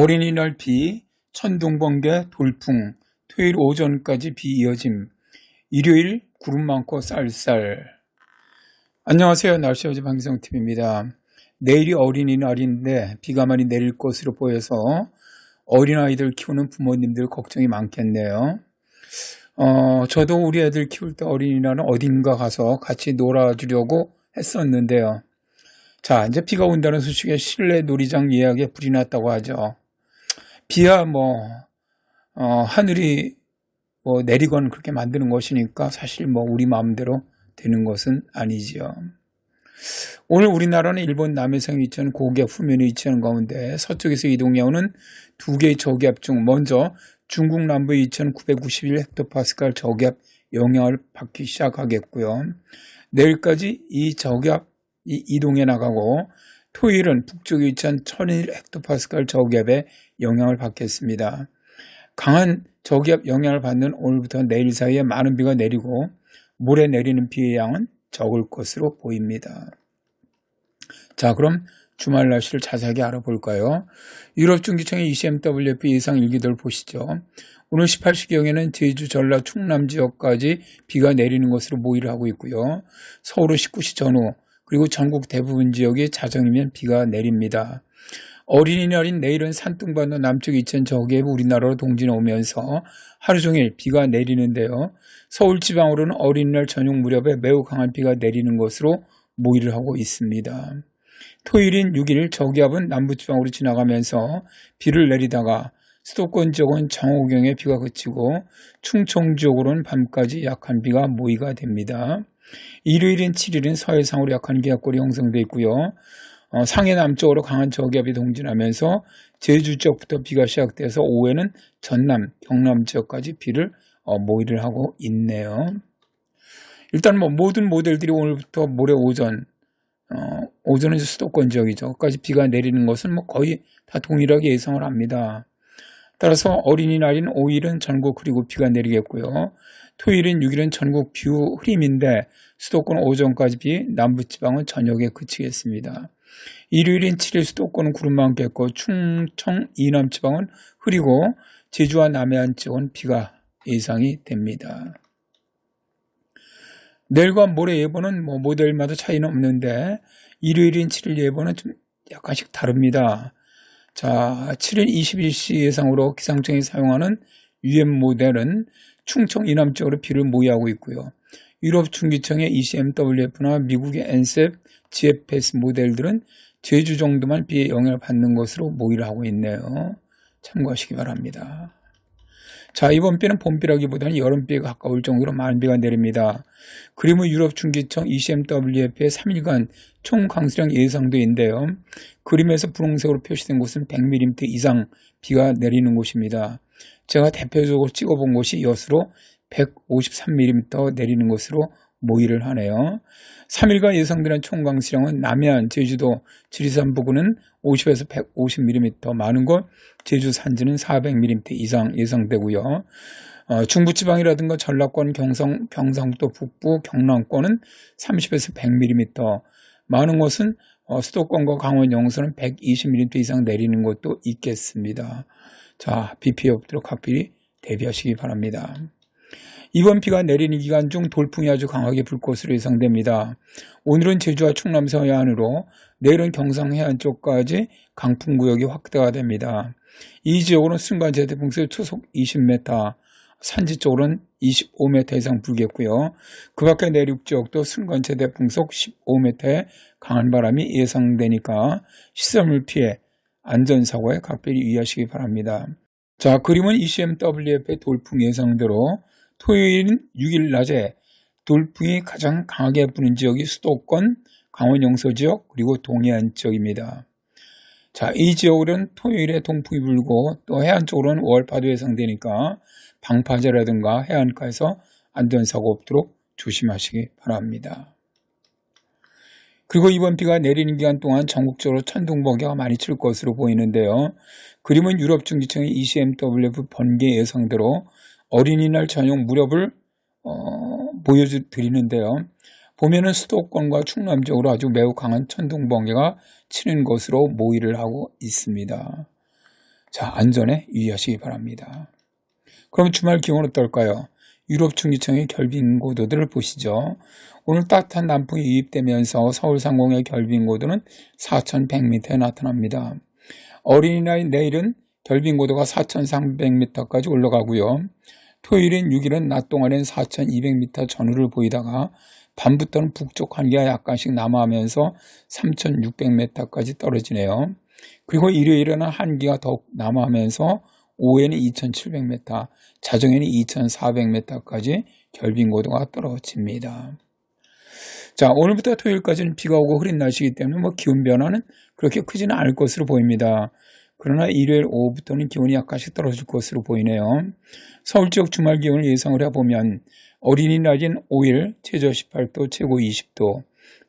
어린이날 비, 천둥번개, 돌풍, 토요일 오전까지 비 이어짐, 일요일 구름 많고 쌀쌀. 안녕하세요. 날씨 어제 방송팀입니다. 내일이 어린이날인데 비가 많이 내릴 것으로 보여서 어린아이들 키우는 부모님들 걱정이 많겠네요. 어, 저도 우리 애들 키울 때 어린이날은 어딘가 가서 같이 놀아주려고 했었는데요. 자, 이제 비가 온다는 소식에 실내 놀이장 예약에 불이 났다고 하죠. 비야 뭐, 어, 하늘이 뭐 내리건 그렇게 만드는 것이니까 사실 뭐 우리 마음대로 되는 것은 아니지요. 오늘 우리나라는 일본 남해성 위치하는 고기압 후면에 위치하는 가운데 서쪽에서 이동해 오는 두 개의 저기압 중 먼저 중국 남부에 위치하는 991 헥토파스칼 저기압 영향을 받기 시작하겠고요. 내일까지 이 저기압 이동해 나가고 토요일은 북쪽에 위치한 1001 헥토파스칼 저기압의 영향을 받겠습니다. 강한 저기압 영향을 받는 오늘부터 내일 사이에 많은 비가 내리고 모레 내리는 비의 양은 적을 것으로 보입니다. 자, 그럼 주말 날씨를 자세하게 알아볼까요? 유럽 중기청의 ECMWF 예상 일기들 보시죠. 오늘 18시경에는 제주, 전라, 충남 지역까지 비가 내리는 것으로 모의를 하고 있고요. 서울은 19시 전후, 그리고 전국 대부분 지역이 자정이면 비가 내립니다. 어린이날인 내일은 산둥반도 남쪽 이천 저기에 우리나라로 동진해 오면서 하루 종일 비가 내리는데요. 서울 지방으로는 어린이날 저녁 무렵에 매우 강한 비가 내리는 것으로 모의를 하고 있습니다. 토요일인 6일 저기압은 남부지방으로 지나가면서 비를 내리다가 수도권 지역은 정오경에 비가 그치고 충청 지역으로는 밤까지 약한 비가 모의가 됩니다. 일요일인 7일은 서해상으로 약한 기압골이 형성되어 있고요. 어, 상해 남쪽으로 강한 저기압이 동진하면서 제주 지역부터 비가 시작돼서 오후에는 전남, 경남 지역까지 비를 어, 모의를 하고 있네요. 일단 뭐 모든 모델들이 오늘부터 모레 오전, 어, 오전은 수도권 지역이죠. 까지 비가 내리는 것은 뭐 거의 다 동일하게 예상을 합니다. 따라서 어린이날인 5일은 전국 그리고 비가 내리겠고요. 토요일인 6일은 전국 뷰 흐림인데 수도권 오전까지 비, 남부지방은 저녁에 그치겠습니다. 일요일인 7일 수도권은 구름 많겠고 충청 이남 지방은 흐리고 제주와 남해안 지역은 비가 예상이 됩니다. 내일과 모레 예보는 뭐 모델마다 차이는 없는데 일요일인 7일 예보는 좀 약간씩 다릅니다. 자, 7일 21시 예상으로 기상청이 사용하는 UM 모델은 충청 이남 지역으로 비를 모의하고 있고요. 유럽 중기청의 ECMWF나 미국의 NCEP, GFS 모델들은 제주 정도만 비의 영향을 받는 것으로 모의를 하고 있네요. 참고하시기 바랍니다. 자, 이번 비는 봄비라기보다는 여름비에 가까울 정도로 많은 비가 내립니다. 그림은 유럽 중기청 ECMWF의 3일간 총 강수량 예상도인데요. 그림에서 분홍색으로 표시된 곳은 100mm 이상 비가 내리는 곳입니다. 제가 대표적으로 찍어본 곳이 여수로 153mm 내리는 것으로 모의를 하네요. 3일간 예상되는 총강수량은 남해안, 제주도, 지리산 부근은 50에서 150mm 많은 곳, 제주 산지는 400mm 이상 예상되고요. 어, 중부지방이라든가 전라권, 경성, 경상도 북부, 경남권은 30에서 100mm, 많은 곳은 어, 수도권과 강원 영서는 120mm 이상 내리는 곳도 있겠습니다. 자, 비 피해 없도록 각별히 대비하시기 바랍니다. 이번 비가 내리는 기간 중 돌풍이 아주 강하게 불 것으로 예상됩니다. 오늘은 제주와 충남 서해안으로 내일은 경상 해안 쪽까지 강풍 구역이 확대가 됩니다. 이 지역으로는 순간 제대 풍速초속 20m, 산지 쪽으로는 25m 이상 불겠고요. 그 밖에 내륙 지역도 순간 최대 풍속 15m의 강한 바람이 예상되니까 시설물 피해, 안전사고에 각별히 유의하시기 바랍니다. 자, 그림은 ECMWF의 돌풍 예상대로 토요일인 6일 낮에 돌풍이 가장 강하게 부는 지역이 수도권, 강원 영서 지역, 그리고 동해안 지역입니다. 자, 이 지역으로는 토요일에 동풍이 불고 또 해안 쪽으로는 월파도 예상되니까 방파제라든가 해안가에서 안전사고 없도록 조심하시기 바랍니다. 그리고 이번 비가 내리는 기간 동안 전국적으로 천둥 번개가 많이 칠 것으로 보이는데요. 그림은 유럽 중기청의 ECMWF 번개 예상대로 어린이날 저녁 무렵을 어, 보여드리는데요. 보면은 수도권과 충남 지역으로 아주 매우 강한 천둥 번개가 치는 것으로 모의를 하고 있습니다. 자, 안전에 유의하시기 바랍니다. 그럼 주말 기온 어떨까요? 유럽 중기청의 결빙 고도들을 보시죠. 오늘 따뜻한 남풍이 유입되면서 서울 상공의 결빙 고도는 4,100m에 나타납니다. 어린이날 내일은 결빙 고도가 4,300m까지 올라가고요. 토요일인 6일은 낮 동안엔 4,200m 전후를 보이다가 밤부터는 북쪽 한기가 약간씩 남하하면서 3,600m까지 떨어지네요. 그리고 일요일에는 한기가 더욱 남하하면서 오후에는 2,700m, 자정에는 2,400m까지 결빙 고도가 떨어집니다. 자, 오늘부터 토요일까지는 비가 오고 흐린 날씨이기 때문에 뭐 기온 변화는 그렇게 크지는 않을 것으로 보입니다. 그러나 일요일 오후부터는 기온이 약간씩 떨어질 것으로 보이네요. 서울 지역 주말 기온을 예상을 해보면 어린이날인 5일 최저 18도, 최고 20도,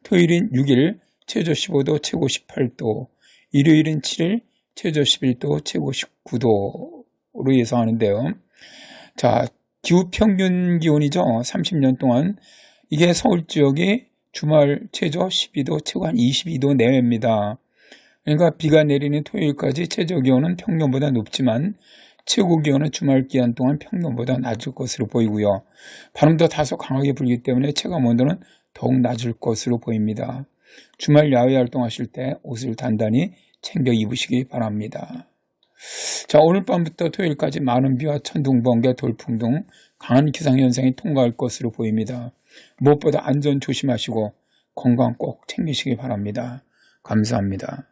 토요일인 6일 최저 15도, 최고 18도, 일요일은 7일 최저 11도, 최고 19도로 예상하는데요. 자, 기후 평균 기온이죠. 30년 동안 이게 서울 지역이 주말 최저 12도, 최고 한 22도 내외입니다. 그러니까 비가 내리는 토요일까지 최저 기온은 평년보다 높지만 최고 기온은 주말 기간 동안 평년보다 낮을 것으로 보이고요. 바람도 다소 강하게 불기 때문에 체감 온도는 더욱 낮을 것으로 보입니다. 주말 야외 활동하실 때 옷을 단단히 챙겨 입으시기 바랍니다. 자, 오늘 밤부터 토요일까지 많은 비와 천둥, 번개, 돌풍 등 강한 기상현상이 통과할 것으로 보입니다. 무엇보다 안전 조심하시고 건강 꼭 챙기시기 바랍니다. 감사합니다.